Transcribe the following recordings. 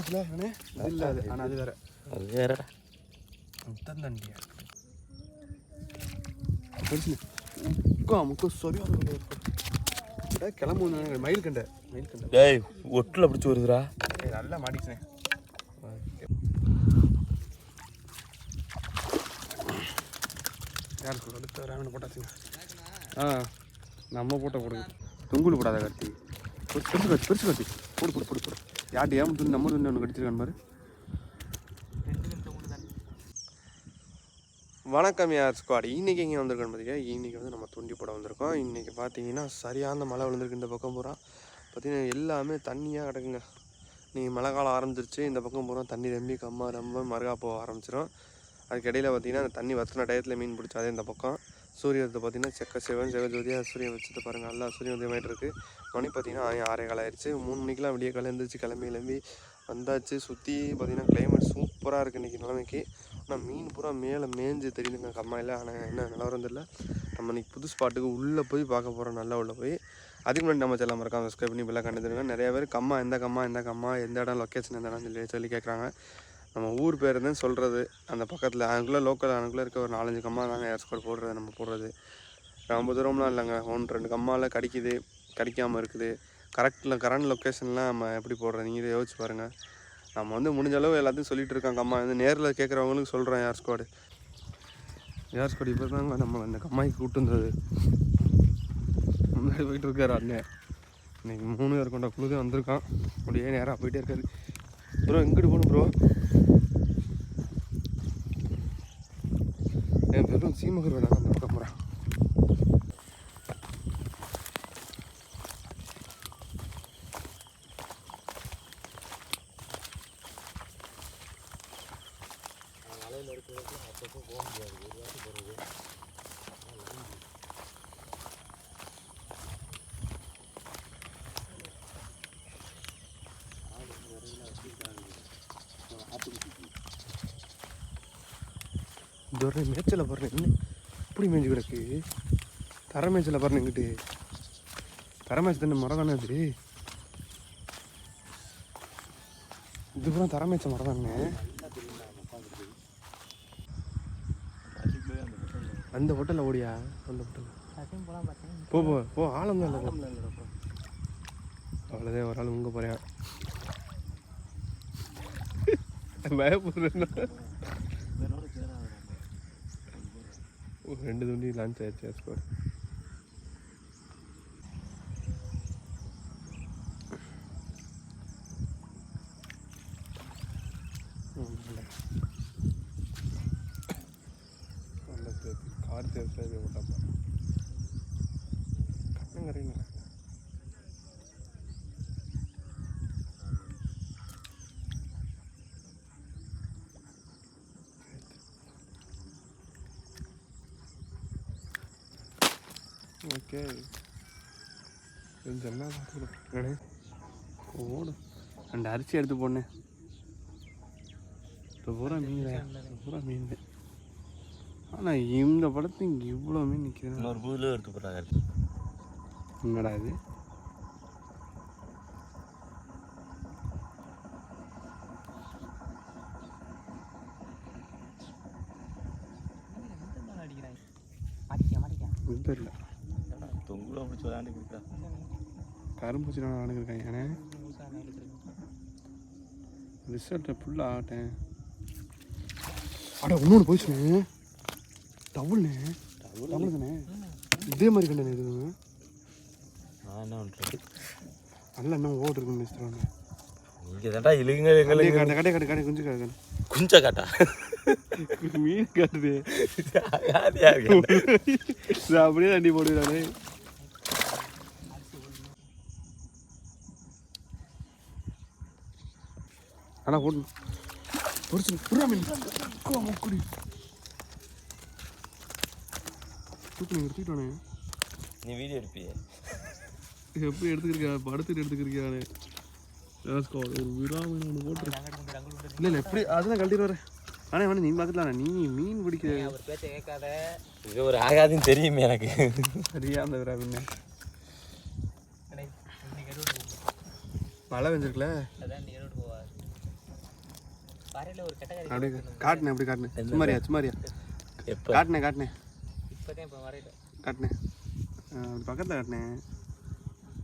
இது இல்லை அது ஆனால் அது வேற அது வேறடா முத்தந்தண்டியா பெருசு முக்கா முக்கா சரியான கிளம்பு மயில் கண்ட மயில் கண்ட டேய் ஒட்டில் பிடிச்சி வருதுடா ஏய், நல்லா மாட்டிச்சுனே யார் சொல்ல அடுத்த ராமனை போட்டாச்சுங்க ஆ நம்ம போட்ட போடுங்க தொங்குல் போடாத கத்தி பெருசு கத்தி பெருசு கத்தி போடு போடு போடு போடு யார்ட்டு ஏன் துணி நம்ம துணி ஒன்று கடிச்சிருக்கான் பாரு. வணக்கம் யார் ஸ்குவாட் இன்றைக்கி எங்கே வந்திருக்கோன்னு பார்த்தீங்கன்னா இன்றைக்கி வந்து நம்ம துண்டி போட வந்திருக்கோம். இன்றைக்கி பார்த்தீங்கன்னா சரியான மழை விழுந்திருக்கு இந்த பக்கம் பூரா. பார்த்தீங்கன்னா எல்லாமே தண்ணியாக கிடக்குங்க. நீங்கள் மழை காலம் ஆரம்பிச்சிருச்சு. இந்த பக்கம் பூரா தண்ணி ரொம்ப கம்மா ரொம்ப மருகா போக ஆரம்பிச்சிடும் அதுக்கு இடையில் பார்த்தீங்கன்னா அந்த தண்ணி வத்தின டயத்தில் மீன் பிடிச்சாதே இந்த பக்கம். சூரியத்தை பார்த்தீங்கன்னா செக்க சிவன் செக ஜோதியாக சூரியன் வச்சுட்டு பாருங்கள் நல்லா சூரியன் உதயமாயிட்டு இருக்குது மணி பார்த்தீங்கன்னா ஆறே காலம் ஆயிடுச்சு மூணு மணிக்கெலாம் விடிய காலம் எழுந்திரிச்சு கிளம்பி கிளம்பி வந்தாச்சு. சுற்றி பார்த்தீங்கன்னா கிளைமேட் சூப்பராக இருக்குது இன்றைக்கி நிலைமைக்கு. ஆனால் மீன் பூரா மேலே மேஞ்சு தெரியுதுங்க. கம்மாயில் ஆனால் என்ன நிலவரம் தெரியல. நம்ம இன்றைக்கி புது ஸ்பாட்டுக்கு உள்ளே போய் பார்க்க போகிறோம் நல்லா உள்ளே போய். அதுக்கு முன்னாடி நம்ம சேனல் மறக்காம சப்ஸ்கிரைப் பண்ணி பெல்லாம் கண்டுருங்க நிறைய பேர் கம்மா எந்த கம்மா எந்த கம்மா எந்த இடம் லொக்கேஷன் எந்த இடம் சொல்லி சொல்லி கேட்குறாங்க நம்ம ஊர் பேர் தான் சொல்கிறது அந்த பக்கத்தில் அதுக்குள்ளே லோக்கல் அதுக்குள்ளே இருக்க ஒரு நாலஞ்சு கம்மா தாங்க ஏர் ஸ்கோர் போடுறது நம்ம போடுறது. ரொம்ப தூரம்லாம் இல்லைங்க. ஒன்று ரெண்டு கம்மாவில் கடிக்குது. கிடைக்காம இருக்குது. கரெக்டில் கரண்ட் லொக்கேஷன்லாம் நம்ம எப்படி போடுறோம் நீங்கள் யோசிச்சு பாருங்கள் நம்ம வந்து முடிஞ்ச அளவு எல்லாத்தையும் சொல்லிகிட்டு இருக்கோம் கம்மா வந்து நேரில் கேட்குறவங்களுக்கு சொல்கிறோம் ஏர் ஸ்குவாடு ஏர் ஸ்குவாடு இப்போ தாங்க நம்ம அந்த கம்மாய்க்கு கூட்டு வந்தது. முன்னாடி போயிட்டு இருக்காரு அண்ணன் இன்னைக்கு மூணு பேர் கொண்ட குழுதே வந்திருக்கான். அப்படியே நேராக போயிட்டே இருக்காரு. ப்ரோ எங்கிட்டு போகணும் ப்ரோ. என் பெரும் சீமகர் வேலை அந்த பக்கம் போகிறேன் இந்த ஒரு மேய்ச்சலை பாருங்க என்ன? இப்படி மேய்ஞ்சு கிடக்கு. தர மேய்ச்சலை பாருங்க இங்கிட்டு. தர மேய்ச்சல் தானே மரம் தானே அது? இது பூரா தர மேய்ச்ச மரம் தானே? அந்த ஹோட்டலில் ஓடியா? அந்த ஹோட்டலில் போ போ போ. ஆழம் தான் இல்லை போ. அவ்வளோதான் ஒரு ஆள் உங்க போகிறேன் பயப்படுறேன்னா ஒரு ரெண்டு துண்டி லான்ச் ஆயிடுச்சு ஓகே இதெல்லாம் ஓடும் ரெண்டு அரிசி எடுத்து போடனேன் இப்போ பூரா மீன் பூரா மீன். ஆனால் இந்த படத்து இங்கே இவ்வளோ மீன் நிற்கிறேன் இன்னொரு புதுல எடுத்து போடுறாங்க. என்னடா இது தெரியல தொங்குல பிடிச்சி விளையாண்டு கொடுக்குறா கரும்பூச்சி நான் நடந்துருக்கேன் ஏன்னா ரிசல்ட்டை ஃபுல்லாக ஆட்டேன். அட இன்னொன்று போயிடுச்சுண்ணே டபுள் தானே இதே மாதிரி கண்டனே இது. நான் என்ன பண்ணுறது நல்லா இன்னும் ஓடு இருக்குன்னு நினைச்சிருவாங்க நீங்கள் தான்டா இழுங்க எங்களுக்கு கடை கடை கடை கடை குஞ்சு கடை குஞ்ச காட்டா? மீன் காட்டுது. அப்படியே தண்ணி போடுறானே ஆனால் போட்டு பொரிச்சு புறா மீன். அக்கா, முக்குடி தூக்கி எடுத்துக்கிட்டானே நீ வீடியோ எடுப்பியே? எப்படி எடுத்துக்கிறியா படுத்துட்டு எடுத்துக்கிறியானே ஒரு விழா மீன் ஒன்று போட்டு இல்லை இல்லை எப்படி அதெல்லாம் கழட்டிட்டு வரேன். ஆனால் வேணா நீ பார்க்கலாம் நீ மீன் பிடிக்க அவர் பேச்ச கேட்காத. இது ஒரு ஆகாதுன்னு தெரியுமே எனக்கு. சரியா அந்த எருவு மழை பெஞ்சிருக்குல அதான் நீ எருவு போவார் அப்படியே காட்டுனேன் அப்படி காட்டுனேன். சும்மாரியா சும்மாரியா வரையில. காட்டுனேன். ஆ, அப்படி பக்கத்தில் காட்டினேன்.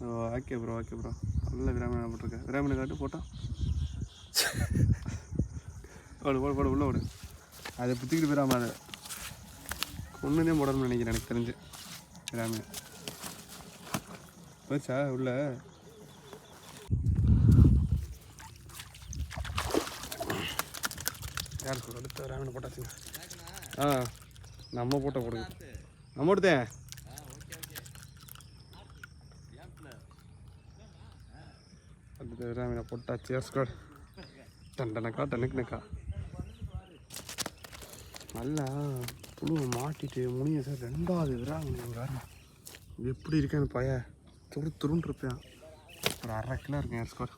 ஓ ஓகே ப்ரோ ஓகே ப்ரோ நல்ல விராமனை போட்டிருக்கேன் விராமனை காட்டு போட்டோம். ஓடு போடு போடு உள்ளே ஓடு. அதை புத்திக்கிட்டு போயிடாம அதை. ஒன்றுனே போடணும்னு நினைக்கிறேன் எனக்கு தெரிஞ்சு. விராமனை போச்சா உள்ள? யார் சொல்ல அடுத்த ராமன் போட்டாச்சுங்க ஆ நம்ம போட்ட போடுங்க நம்ம எடுத்தேன் அடுத்த விராமனை போட்டாச்சு எஸ்கோட் டண்டனக்கா டனக்குனக்கா நல்லா புழு மாட்டிட்டு முடியும் சார் ரெண்டாவது விராங்க வேறு எப்படி இருக்கேன்னு பைய துரு துருன்னு இருப்பேன். ஒரு அரை கிலோ இருக்கேன் எஸ்கோட்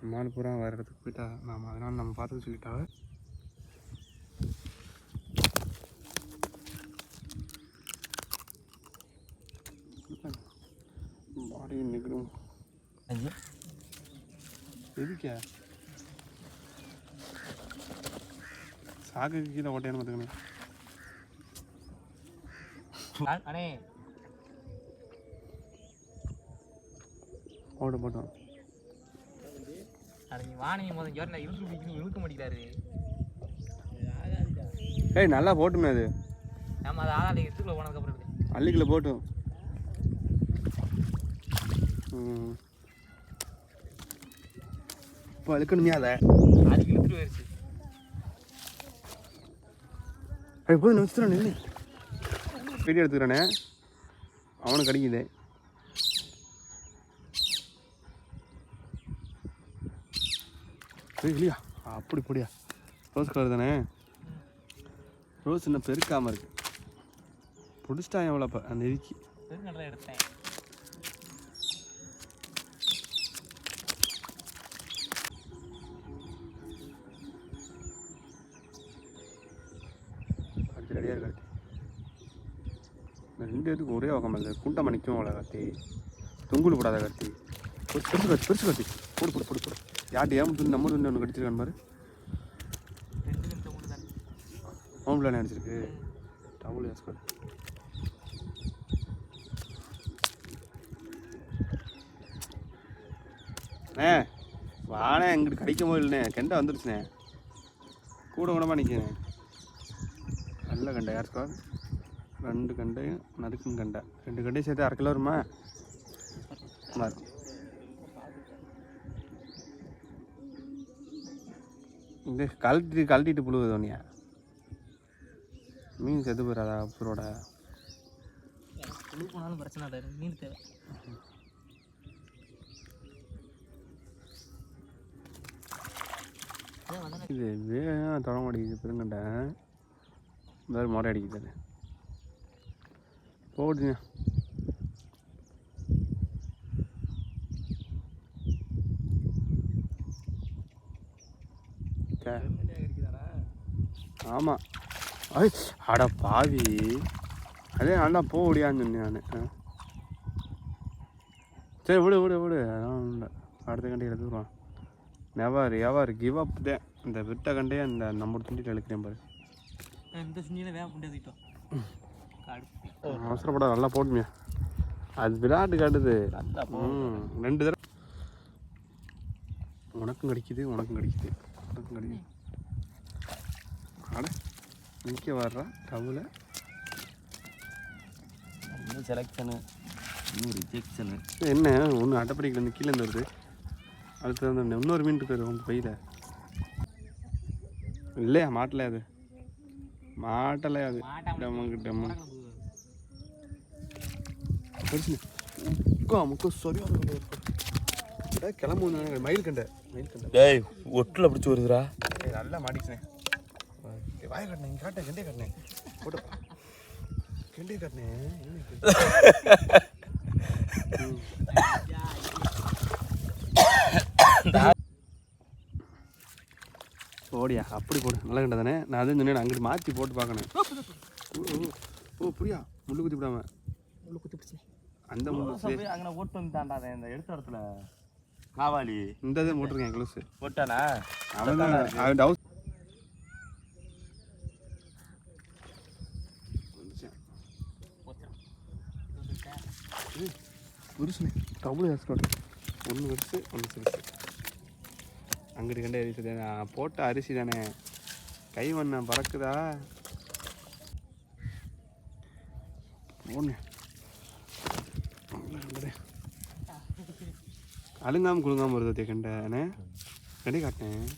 நம்மளால பூரா வேறு இடத்துக்கு போயிட்டா. நாம அதனால நம்ம பார்த்து சொல்லிட்டாவே. எதுக்கே சாக்குக்கு கீழே ஓட்டையானு பார்த்துக்கணும் அண்ணே. ஓட போட்டோம் வானி முதல் ஜோர்னா இழுத்து பிடிக்கணும். இழுக்க மாட்டேங்கிறாரு. ஏய் நல்லா போட்டுமே அது. நம்ம அதை ஆளாளி எடுத்துக்குள்ள போனதுக்கப்புறம் அள்ளிக்கில் போட்டும் ம். இப்போ அழுக்கணுமே அதை. அதுக்கு இழுத்துட்டு போயிருச்சு. அது போய் நிமிஷம் நின்று வீடியோ எடுத்துக்கிறேனே. அவனுக்கு கிடைக்குது இல்லையா? அப்படி போடியா? ரோஸ் கலர் தானே? ரோஸ் இன்னும் பெருக்காமல் இருக்கு. பிடிச்சிட்டா எவ்வளோப்பா அந்த இறுக்கி எடுத்தேன் அடுத்து ரெடியாக இருக்காது இந்த ஒரே வகம் இல்லை குண்டை நிற்கும் அவ்வளோ கத்தி தொங்குல் போடாத கத்தி ஒரு பெருசு கத்தி பெருசு கத்தி போடு போடு போடு போடு. யார்ட்டு ஏன் துணி நம்ம துணி ஒன்று கடிச்சிருக்கான்னு பாரு. ரெண்டு நிமிஷம் மூணு தான் ஹோம் பிளான் அடிச்சிருக்கு டபுள் அண்ணே வாணே எங்கிட்டு கிடைக்கும் போது இல்லைண்ணே. கெண்டை வந்துருச்சுண்ணே. கூட கூடமாக நிற்கிறேன் நல்ல கண்டை யார் ஸ்கோர் ரெண்டு கண்டையும் நறுக்கும் கண்டை. ரெண்டு கண்டையும் சேர்த்து அரை கிலோ வருமா? இருக்கும் இந்த கழட்டி கழட்டிட்டு புழுவுது ஒன்றியா மீன் செத்து போயிடாதா அப்புறோட குழு போனாலும் பிரச்சனை இல்லை மீன் தேவை. இது வேகம் தொட மாட்டேங்குது பெருங்கண்டை. வேறு முறை அடிக்குது அது போடுங்க ஆமாம் ஐ அட பாவி. அதே நல்லா போக முடியாதுன்னு சொன்னேன் நான். சரி விடு விடு விடு. இல்லை. அடுத்த கண்டி எடுத்துக்கிறோம் நெவர் எவர் கிவ் அப் தான் இந்த விட்ட கண்டே அந்த நம்பர் துண்டிட்டு எழுக்கிறேன் பாரு. இந்த சுண்டியில் வேக முடியாதுட்டோம் அவசரப்பட நல்லா போட்டுமியா. அது விராட்டு காட்டுது. ரெண்டு தடவை. உனக்கும் கிடைக்குது உனக்கும் கிடைக்குது. உனக்கும் கிடைக்குது. அட நிற்க வர்றா டவுல செலெக்ஷனு இன்னும் ரிஜெக்ஷனு என்ன ஒன்று அட்டைப்படிக்கில் கீழே இருந்து வருது. அடுத்து வந்து இன்னொரு மீன் இருக்கு உங்கள் பையில. இல்லையா மாட்டல அது. மாட்டலை அது. டம்முக்கு டம்மு முக்கா முக்கா சரியாக கிளம்பு மயில் கண்டை மயில் கண்டை. டேய் ஒட்டில் பிடிச்சி வருதுடா. நல்லா மாட்டிச்சுனே வாய கட்டினேன் காட்டேன் கெண்டே காட்டினேன் போட்டு கெண்டே காட்டினேன். ஓடியா அப்படி போடு. நல்ல கண்டை தானே? நான் அதான் சொன்னேன் அங்கிட்டு மாற்றி போட்டு பார்க்கணும். ஓ, புரியா? முள்ளு குத்தி விடாம. உள்ள குத்தி பிடிச்சி அந்த அங்கே ஓட்டு வந்துட்டான்டா இந்த எடுத்த இடத்துல. காவாலி. இந்த இதை போட்டிருக்கேன் க்ளூஸு போட்டானா? அவன் தான் அவன் டவுஸ் புருஷனே டபுள் ஹேர்ஸ்கோட் ஒன்று வருஷம் ஒன்று சிறுசு. அங்கிட்டு கண்ட அரிசி தானே நான் போட்ட அரிசி தானே. கை வண்ண பறக்குதா? ஒன்று அழுங்காமல் குழுங்காமல் வருது கண்டனே கண்டி. காட்டினேன்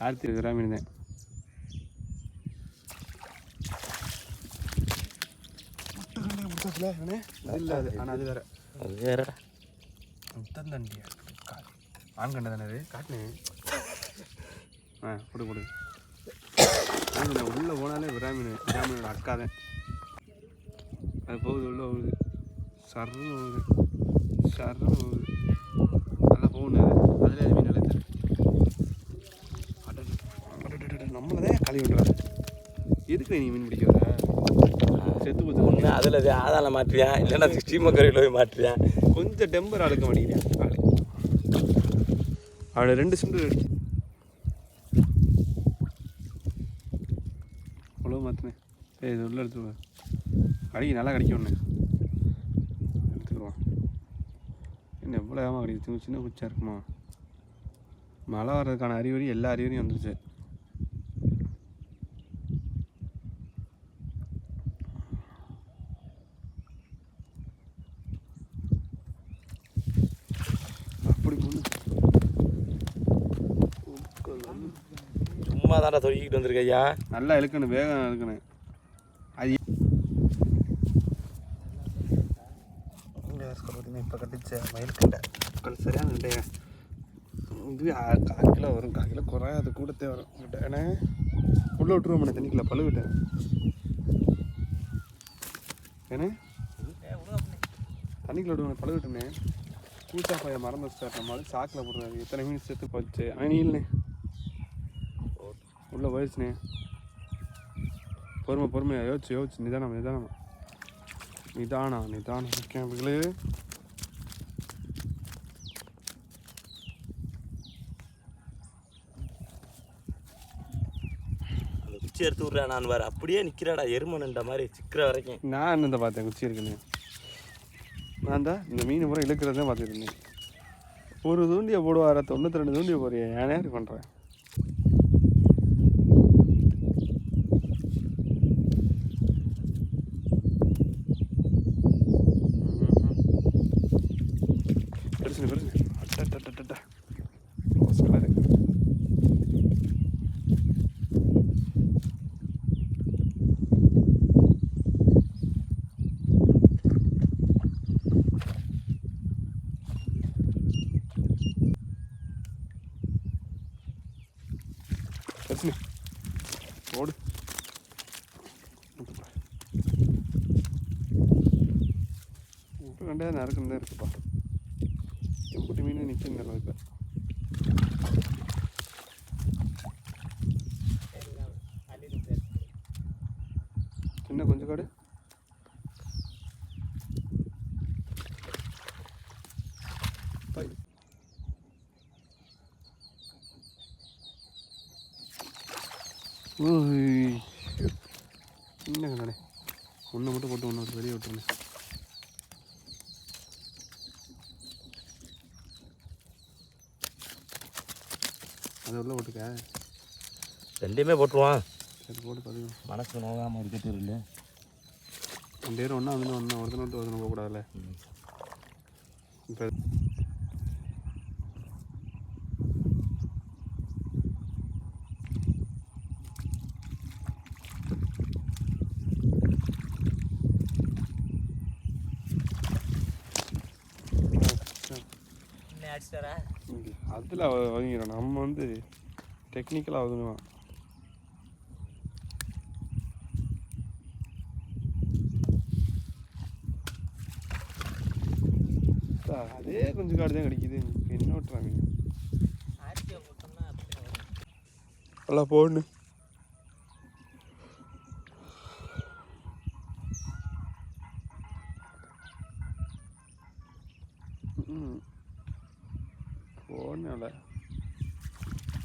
ஆயிரத்தி இருபது ரூபா மீன் தான் இல்லை அது ஆனால் அது வேற. அது வேற. முத்தம் தண்டியா ஆண் கண்ட தானே அது? காட்டினேன் ஆ கொடு கொடு. தான் அது போகுது உள்ள போகுது. சர்ன்னு போகுது. சர்ன்னு போகுது. நல்லா போகுது அதில் அது மீன் நல்லா நம்மளை தான் கழுவி விடுறாரு எதுக்கு நீ மீன் பிடிக்க வர? செத்து போச்சு. ஒன்று அதில் ஆதாரம் மாற்றியான் இல்லைன்னா ஸ்ரீமக்கரையில் போய் மாற்றியான் கொஞ்சம் டெம்பர் அழுக்க மாட்டேங்கிறேன் அவளை ரெண்டு சிண்டு அவ்வளோ மாற்றினேன் ஏய் இது உள்ள எடுத்துருவா கடிக்கு நல்லா கடிக்கும் ஒன்று எடுத்துக்கிடுவான் என்ன எவ்வளோ ஏமா கடிக்குது? சின்ன குச்சா இருக்குமா? மழை வர்றதுக்கான அறிகுறி எல்லா அறிகுறியும் வந்துருச்சு. சும்மா தானே தொழிக்கிட்டு வந்திருக்க ஐயா. நல்லா இழுக்கணும் வேகம் இழுக்கணும் அது பார்த்தீங்கன்னா இப்போ கட்டிச்ச மயில் கண்டை கொஞ்சம் சரியான இது ஆ- கிலோ வரும் கால் கிலோ அது கூடத்தே வரும். கிட்ட ஏன்னா உள்ளே விட்டுருவோம் பண்ண தண்ணிக்குள்ள பழுவிட்டேன் ஏன்னா தண்ணிக்குள்ள விடுவாங்க பழுவிட்டேனே கூட்டா போய் மறந்து வச்சார் மாதிரி சாக்கில் போடுறாரு. எத்தனை மீன் சேர்த்து போச்சு. அவன் உள்ளே போயிடுச்சுனே பொறுமை பொறுமையாக யோசிச்சு யோசிச்சு. நிதானம் நிதானம். நிதானம் நிதானம். கேம்புகளே அந்த குச்சி எடுத்து விட்றா நான் வேறு. அப்படியே நிற்கிறாடா எருமனுன்ற மாதிரி சிக்கிற வரைக்கும். நான் இந்த பார்த்தேன் குச்சி இருக்குன்னு. நான் தான் இந்த மீன் பூரா இழுக்கிறதே பார்த்துருந்தேன் ஒரு தூண்டியை போடுவார தொண்ணூற்றி ரெண்டு தூண்டியை போறிய ஏன் பண்ணுறேன் பெருசுங்க பெருசுங்க அட்டா ரோஸ் கலரு பெருசுங்க ஓடு ரெண்டே கண்டே நறுக்குன்னு தான் இருக்குப்பா. எம்புட்டி மீன் நிற்கும் இப்போ. சின்ன கொஞ்சம் காடு. ஓய். என்னங்க ஒன்று மட்டும் போட்டு ஒன்று வெளியே விட்டுருந்தேன் அதை உள்ள போட்டுக்க ரெண்டையுமே போட்டுருவான் சரி போட்டு பதிவு. மனசு நோகாமல் இருக்கட்டு இல்லை ரெண்டு பேரும் ஒன்றா வந்து ஒன்று ஒருத்தனை விட்டு ஒருத்தனை போகக்கூடாதுல்ல? இப்போ அதில் ஒதுங்கிடும் நம்ம வந்து டெக்னிக்கலாக ஒதுங்குவோம் அதே கொஞ்சம் காடு தான் கிடைக்குது. என்ன விட்டுறாங்க ஆர்டிஓ போட்டோம்னா நல்லா போடணும் போனால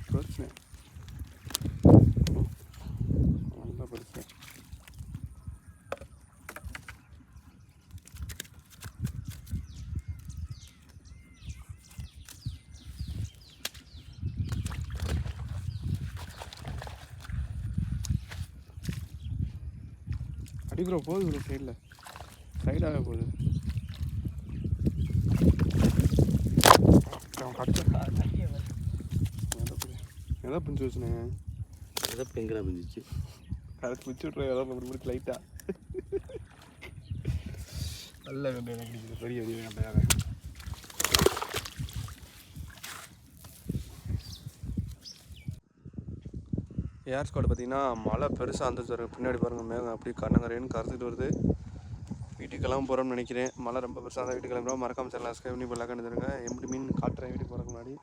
பிரச்சனை நல்ல பிரச்சனை அடி ப்ரோ போகுது ப்ரோ சைடில் சைடாக போகுது. எதை பிடிச்சி வச்சுனேங்க. எதை பெங்கடா பிஞ்சிச்சு. அதை பிடிச்சி விட்றேன் எதாவது பிடிச்சி லைட்டாக நல்ல கண்டு எனக்கு பிடிக்குது பெரிய பெரிய கண்டையாக ஏர் ஸ்குவாட் பார்த்தீங்கன்னா மழை பெருசாக வந்துச்சு பின்னாடி பாருங்கள் மேகம் அப்படியே கண்ணங்கரேன்னு கருத்துட்டு வருது. வீட்டுக்கு கிளம்ப போகிறோம்னு நினைக்கிறேன். மழை ரொம்ப பெருசாக இருந்தால் வீட்டுக்கு கிளம்புறோம். மறக்காம சார் சப்ஸ்கிரைப் பண்ணி பெல்லாக கண்டுருங்க எப்படி மீன் காட்டுறேன் வீட்டுக்கு போகிறதுக்கு முன்னாடி.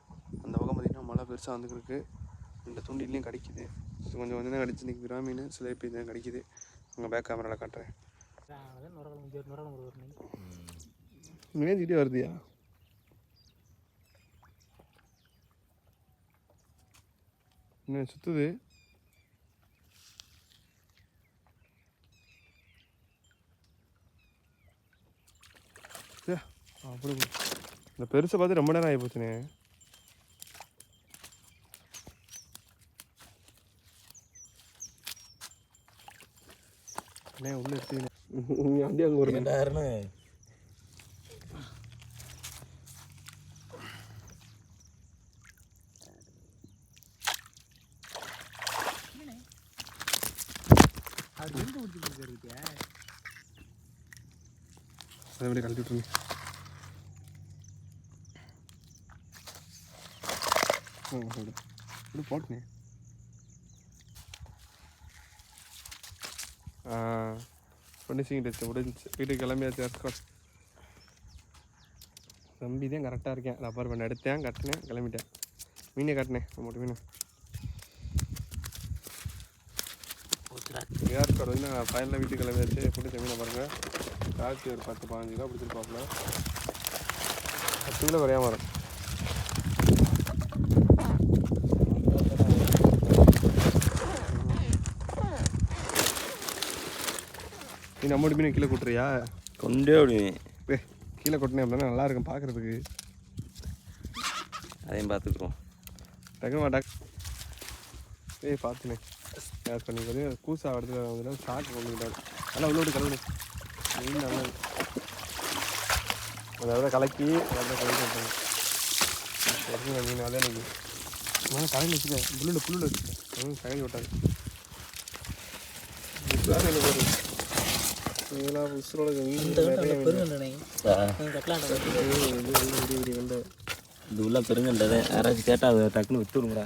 அந்த பக்கம் பார்த்தீங்கன்னா மழை பெருசாக வந்துருக்கு இந்த தூண்டிலையும் கிடைக்குது. கொஞ்சம் கொஞ்சம் தான் கடிச்சு நிற்கிறா மீன் சிலேப்பி தான் கிடைக்குது. உங்கள் பேக் கேமராவில் காட்டுறேன். அதான் நுரகலம் வருதியா? என்ன சுற்றுது அப்படி. இந்த பெருசை பார்த்து ரொம்ப நேரம் ஆகி போச்சுனே அண்ணே உள்ள எடுத்துக்கினேன் அப்படியே அங்கே ஒரு ரெண்டாயிரம்னு அது எங்கே பிடிச்சி கொடுக்குறதுக்கு அதை அப்படியே கழட்டி விட்டுருங்க ம் விடு விடு போட்டுனே. ஃபினிஷிங் டெஸ்ட் வீட்டுக்கு கிளம்பியாச்சு எஸ்காட் தம்பி தான் கரெக்டாக இருக்கேன். ரப்பர் பண்ண எடுத்தேன் கட்டினேன் கிளம்பிட்டேன். மீனே கட்டினேன் மட்டும் மீன். ஏர் கார்டு வந்து நான் ஃபைனலாக வீட்டுக்கு கிளம்பியாச்சு. பிடிச்ச மீனை பாருங்கள் காய்ச்சி ஒரு பத்து பதினஞ்சு கிலோ பிடிச்சிருப்பாப்புல. பத்து கிலோ குறையாம வரும். நீ நம்ம மீன் கீழே கொட்டுறியா? கொண்டே விடுவேன். கீழே கொட்டினே அப்படின்னா நல்லா இருக்கும் பார்க்குறதுக்கு. அதையும் பார்த்துக்குறோம் டக்குனு மாட்டா ஏய் பார்த்துனே யார் பண்ணி பார்த்தீங்கன்னா கூசா இடத்துல வந்து கொண்டு விட்டாரு நல்லா உள்ளோடு கழுவுனே மீன் நல்லா இருக்கு. அதை விட கலக்கி அதை கலக்கி சரிங்க மீன் அதே எனக்கு நான் கலங்கி வச்சுட்டேன். புல்லில் புல்லில் வச்சுட்டேன். ம் கலங்கி விட்டாங்க இதுதான் எனக்கு ஒரு இதெல்லாம் உசுரோட. பெருங்கண்டனை இது உள்ள பெருங்கண்டதை யாராச்சும் கேட்டால் அதை டக்குன்னு விட்டுருங்கடா